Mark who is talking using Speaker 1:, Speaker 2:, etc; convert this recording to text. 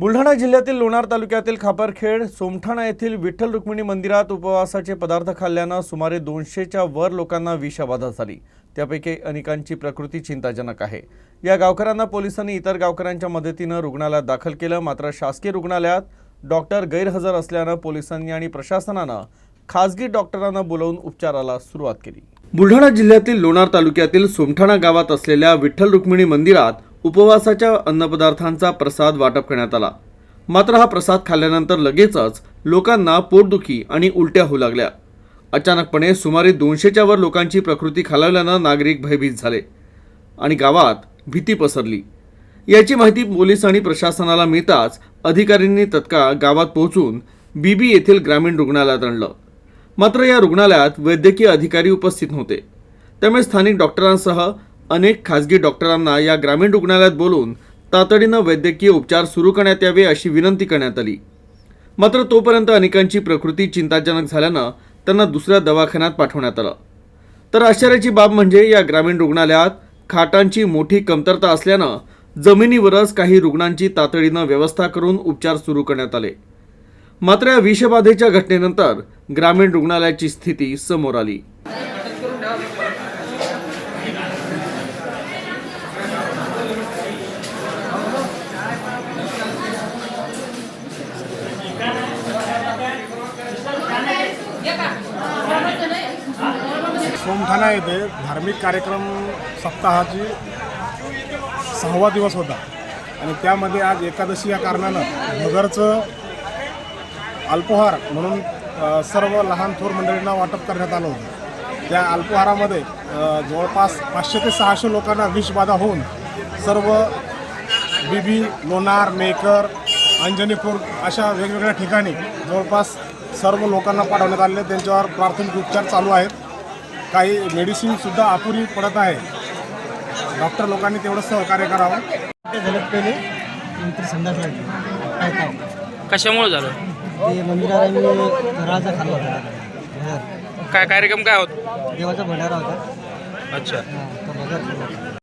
Speaker 1: बुलढाणा जिल्ह्यातील लोणार तालुक्यातील खापरखेड सोमठाणा येथील विठ्ठल रुक्मिणी मंदिरात उपवासाचे पदार्थ खाल्ल्यानं सुमारे दोनशेच्या वर लोकांना विषबाधा झाली. त्यापैकी अनेकांची प्रकृती चिंताजनक आहे. या गावकऱ्यांना पोलिसांनी इतर गावकऱ्यांच्या मदतीनं रुग्णालयात दाखल केलं. मात्र शासकीय रुग्णालयात डॉक्टर गैरहजर असल्यानं पोलिसांनी आणि प्रशासनानं खासगी डॉक्टरांना बोलावून उपचाराला सुरुवात केली. बुलढाणा जिल्ह्यातील लोणार तालुक्यातील सोमठाणा गावात असलेल्या विठ्ठल रुक्मिणी मंदिरात उपवासाच्या अन्नपदार्थांचा प्रसाद वाटप करण्यात आला. मात्र हा प्रसाद खाल्ल्यानंतर लगेचच लोकांना पोटदुखी आणि उलट्या होऊ लागल्या. अचानकपणे सुमारे दोनशेच्या वर लोकांची प्रकृती खालावल्यानं नागरिक भयभीत झाले आणि गावात भीती पसरली. याची माहिती पोलीस आणि प्रशासनाला मिळताच अधिकाऱ्यांनी तत्काळ गावात पोहोचून बीबी येथील ग्रामीण रुग्णालयात आणलं. मात्र या रुग्णालयात वैद्यकीय अधिकारी उपस्थित नव्हते. त्यामुळे स्थानिक डॉक्टरांसह अनेक खासगी डॉक्टरांना या ग्रामीण रुग्णालयात बोलून तातडीनं वैद्यकीय उपचार सुरू करण्यात यावे अशी विनंती करण्यात आली. मात्र तोपर्यंत अनेकांची प्रकृती चिंताजनक झाल्यानं त्यांना दुसऱ्या दवाखान्यात पाठवण्यात आलं. तर आश्चर्याची बाब म्हणजे या ग्रामीण रुग्णालयात खाटांची मोठी कमतरता असल्यानं जमिनीवरच काही रुग्णांची तातडीनं व्यवस्था करून उपचार सुरू करण्यात आले. मात्र या विषबाधेच्या घटनेनंतर ग्रामीण रुग्णालयाची स्थिती समोर आली.
Speaker 2: सोमठाणा येथे धार्मिक कार्यक्रम सप्ताहाची सहावा दिवस होता. आणि त्यामध्ये आज एकादशी या कारणानं नगरचं अल्पोहार म्हणून सर्व लहान थोर मंडळींना वाटप करण्यात आलं होतं. त्या अल्पोहारामध्ये जवळपास पाचशे ते सहाशे लोकांना विषबाधा होऊन सर्व बीबी लोणार मेकर अंजनीपूर अशा वेगवेगळ्या ठिकाणी जवळपास सर्व लोकांना पाठवण्यात आलेले त्यांच्यावर प्राथमिक उपचार चालू आहेत. काही मेडिसिनसुद्धा अपुरी पडत आहे. डॉक्टर लोकांनी तेवढं सहकार्य करावं.
Speaker 3: ते झालं पहिले. नंतर संडास लागली काय ताव
Speaker 4: कशामुळे झालं?
Speaker 3: ते खाल्ला होता.
Speaker 4: काय कार्यक्रम काय होत?
Speaker 3: देवाचा भंडारा होता.
Speaker 4: अच्छा.